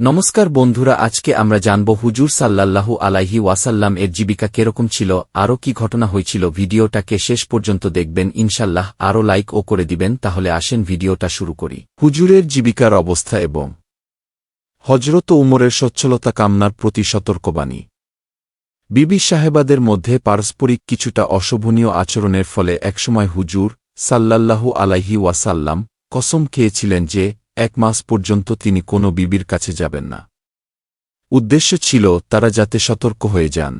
নমস্কার বন্ধুরা, আজকে আমরা জানব হুজুর সাল্লাল্লাহু আলাইহি ওয়াসাল্লাম এর জীবিকা কেরকম ছিল, আরও কি ঘটনা হয়েছিল, ভিডিওটাকে শেষ পর্যন্ত দেখবেন, ইনশাল্লাহ আরও লাইক ও করে দিবেন, তাহলে আসেন ভিডিওটা শুরু করি। হুজুরের জীবিকার অবস্থা এবং হজরত উমরের সচ্ছলতা কামনার প্রতি সতর্কবাণী। বিবি সাহেবাদের মধ্যে পারস্পরিক কিছুটা অশোভনীয় আচরণের ফলে একসময় হুজুর সাল্লাল্লাহু আলাইহি ওয়াসাল্লাম কসম খেয়েছিলেন যে এক মাস পর্যন্ত তিনি কোনো বিবির কাছে যাবেন না। উদ্দেশ্য ছিল তারা যাতে সতর্ক হয়ে যান।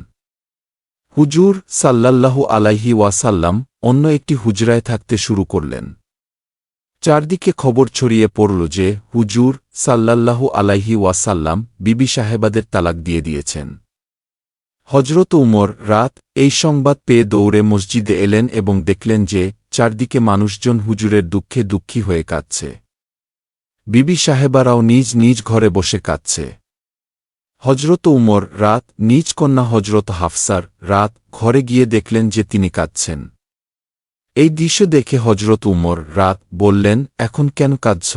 হুজুর সাল্লাল্লাহু আলাইহি ওয়াসাল্লাম অন্য একটি হুজরায় থাকতে শুরু করলেন। চারদিকে খবর ছড়িয়ে পড়ল যে হুজুর সাল্লাল্লাহু আলাইহি ওয়াসাল্লাম বিবি সাহেবাদের তালাক দিয়ে দিয়েছেন। হজরত উমর রাত এই সংবাদ পেয়ে দৌড়ে মসজিদে এলেন এবং দেখলেন যে চারদিকে মানুষজন হুজুরের দুঃখে দুঃখী হয়ে কাঁদছে। বিবি সাহেবারাও নিজ নিজ ঘরে বসে কাঁদছে। হজরত উমর রাত, নিজ কন্যা হজরত হাফসার, রাত, ঘরে গিয়ে দেখলেন যে তিনি কাঁদছেন। এই দৃশ্য দেখে হজরত উমর রাত বললেন, এখন কেন কাঁদছ?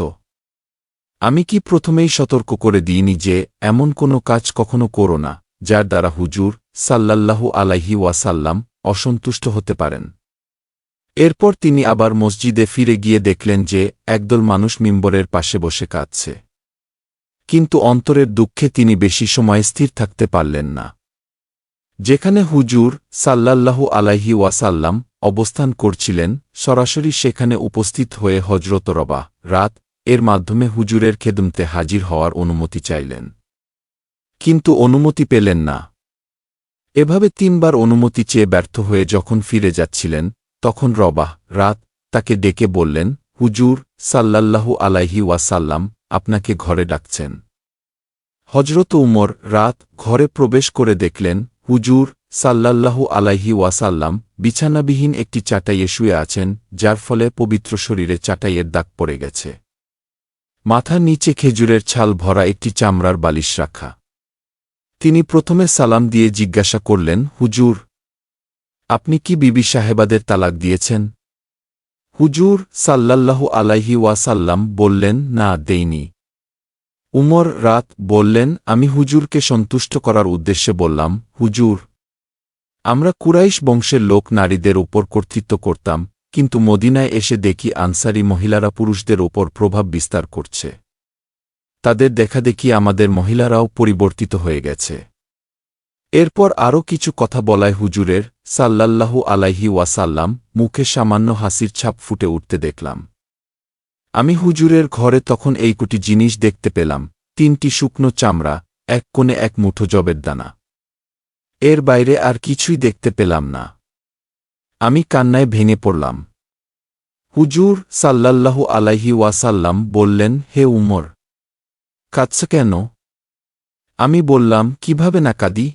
আমি কি প্রথমেই সতর্ক করে দিইনি যে এমন কোনো কাজ কখনো করো না, যার দ্বারা হুজুর সাল্লাল্লাহু আলাইহি ওয়াসাল্লাম অসন্তুষ্ট হতে পারেন? এরপর তিনি আবার মসজিদে ফিরে গিয়ে দেখলেন যে, একদল মানুষ মিম্বরের পাশে বসে কাঁদছে। কিন্তু অন্তরের দুঃখে তিনি বেশি সময় স্থির থাকতে পারলেন না। যেখানে হুজুর সাল্লাল্লাহু আলাইহি ওয়াসাল্লাম অবস্থান করছিলেন, সরাসরি সেখানে উপস্থিত হয়ে হজরত রবা রাত, এর মাধ্যমে হুজুরের খেদমতে হাজির হওয়ার অনুমতি চাইলেন। কিন্তু অনুমতি পেলেন না। এভাবে তিনবার অনুমতি চেয়ে ব্যর্থ হয়ে যখন ফিরে যাচ্ছিলেন তখন রবাহ, রাত, তাকে ডেকে বললেন, হুজুর, সাল্লাল্লাহু আলাইহি ওয়াসাল্লাম, আপনাকে ঘরে ডাকছেন। হজরত উমর রাত ঘরে প্রবেশ করে দেখলেন, হুজুর, সাল্লাল্লাহু আলাইহি ওয়াসাল্লাম, বিছানাবিহীন একটি চাটাইয়ে শুয়ে আছেন, যার ফলে পবিত্র শরীরে চাটাইয়ের দাগ পড়ে গেছে। মাথার নিচে খেজুরের ছাল ভরা একটি চামড়ার বালিশ রাখা। তিনি প্রথমে সালাম দিয়ে জিজ্ঞাসা করলেন, হুজুর আপনি কি বিবি সাহেবাদের তালাক দিয়েছেন? হুজুর সাল্লাল্লাহু আলাইহি ওয়াসাল্লাম বললেন, না, দেইনি। উমর রাত বললেন, আমি হুজুরকে সন্তুষ্ট করার উদ্দেশ্যে বললাম, হুজুর, আমরা কুরাইশ বংশের লোক নারীদের ওপর কর্তৃত্ব করতাম, কিন্তু মদিনায় এসে দেখি আনসারি মহিলারা পুরুষদের ওপর প্রভাব বিস্তার করছে। তাদের দেখা দেখি আমাদের মহিলারাও পরিবর্তিত হয়ে গেছে। এরপর আরও কিছু কথা বলায় হুজুরের সাল্লাল্লাহু আলাইহি ওয়াসাল্লাম মুখে সামান্য হাসির ছাপ ফুটে উঠতে দেখলাম। আমি হুজুরের ঘরে তখন এই কুটি জিনিস দেখতে পেলাম, তিনটি শুকনো চামড়া, এক কোণে এক মুঠো জবের দানা। এর বাইরে আর কিছুই দেখতে পেলাম না। আমি কান্নায় ভেঙে পড়লাম। হুজুর সাল্লাল্লাহু আলাইহি ওয়াসাল্লাম বললেন, হে উমর, কাঁদছ কেন? আমি বললাম, কীভাবে না কাঁদি?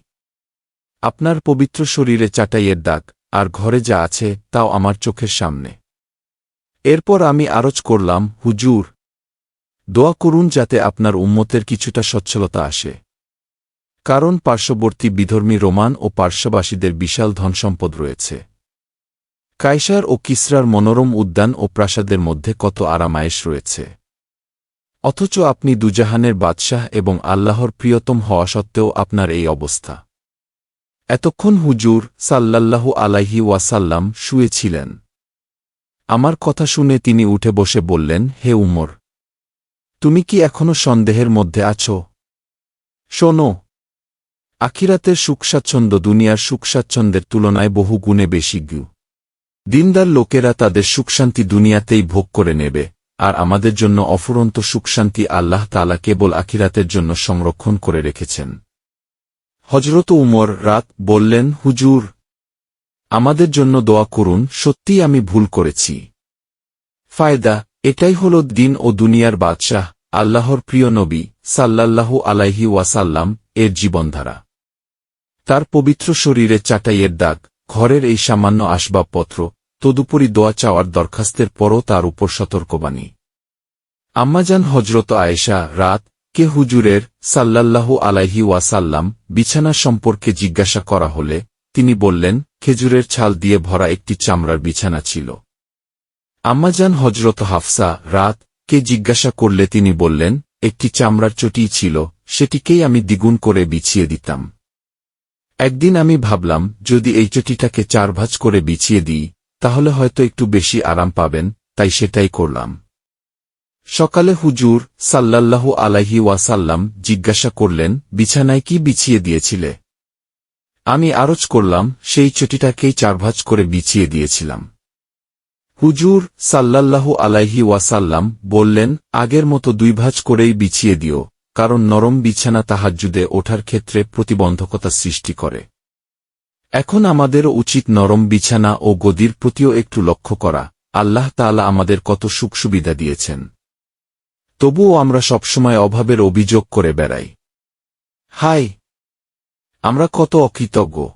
আপনার পবিত্র শরীরে চাটাইয়ের দাগ, আর ঘরে যা আছে, তাও আমার চোখের সামনে। এরপর আমি আরজ করলাম, হুজুর! দোয়া করুন যাতে আপনার উম্মতের কিছুটা সচ্ছলতা আসে। কারণ পার্শ্ববর্তী বিধর্মী রোমান ও পার্শ্ববাসীদের বিশাল ধনসম্পদ রয়েছে। কাইসার ও কিসরার মনোরম উদ্যান ও প্রাসাদের মধ্যে কত আরামায়েশ রয়েছে। অথচ আপনি দুজাহানের বাদশাহ এবং আল্লাহর প্রিয়তম হওয়া সত্ত্বেও আপনার এই অবস্থা। এতক্ষণ হুজুর সাল্লাল্লাহু আলাইহি ওয়াসাল্লাম শুয়েছিলেন। আমার কথা শুনে তিনি উঠে বসে বললেন, হে উমর, তুমি কি এখনও সন্দেহের মধ্যে আছো? শোনো, আখিরাতের সুখস্বাচ্ছন্দ্য দুনিয়ার সুখস্বাচ্ছন্দ্যের তুলনায় বহু গুণে বেশি গু। দিনদার লোকেরা তাদের সুখশান্তি দুনিয়াতেই ভোগ করে নেবে, আর আমাদের জন্য অফুরন্ত সুখশান্তি আল্লাহ তালা কেবল আখিরাতের জন্য সংরক্ষণ করে রেখেছেন। হজরত উমর রাত বললেন, হুজুর, আমাদের জন্য দোয়া করুন, সত্যিই আমি ভুল করেছি। ফায়দা, এটাই হল দিন ও দুনিয়ার বাদশাহ, আল্লাহর প্রিয় নবী, সাল্লাল্লাহু আলাইহি ওয়াসাল্লাম, এর জীবনধারা। তার পবিত্র শরীরে চাটাইয়ের দাগ, ঘরের এই সামান্য আসবাবপত্র, তদুপরি দোয়া চাওয়ার দরখাস্তের পরও তার উপর সতর্কবাণী। আম্মাজান হজরত আয়েশা রাত কে হুজুরের সাল্লাল্লাহু আলাইহি ওয়াসাল্লাম বিছানা সম্পর্কে জিজ্ঞাসা করা হলে তিনি বললেন, খেজুরের ছাল দিয়ে ভরা একটি চামড়ার বিছানা ছিল। আম্মাজান হজরত হাফসা রাত কে জিজ্ঞাসা করলে তিনি বললেন, একটি চামড়ার চটি ছিল, সেটিকেই আমি দ্বিগুণ করে বিছিয়ে দিতাম। একদিন আমি ভাবলাম, যদি এই চটিটাকে চার ভাঁজ করে বিছিয়ে দিই, তাহলে হয়তো একটু বেশি আরাম পাবেন, তাই সেটাই করলাম। সকালে হুজুর সাল্লাল্লাহু আলাইহি ওয়াসাল্লাম জিজ্ঞাসা করলেন, বিছানায় কি বিছিয়ে দিয়েছিলে? আমি আরজ করলাম, সেই চটিটাকেই চারভাজ করে বিছিয়ে দিয়েছিলাম। হুজুর সাল্লাল্লাহু আলাইহি ওয়াসাল্লাম বললেন, আগের মতো দুই ভাঁজ করেই বিছিয়ে দিও, কারণ নরম বিছানা তাহাজ্জুদে ওঠার ক্ষেত্রে প্রতিবন্ধকতা সৃষ্টি করে। এখন আমাদেরও উচিত নরম বিছানা ও গদির প্রতিও একটু লক্ষ্য করা। আল্লাহ তাআলা আমাদের কত সুখ সুবিধা দিয়েছেন। তবুও আমরা সবসময় অভাবের অভিযোগ করে বেড়াই। হাই আমরা কত অকৃতজ্ঞ।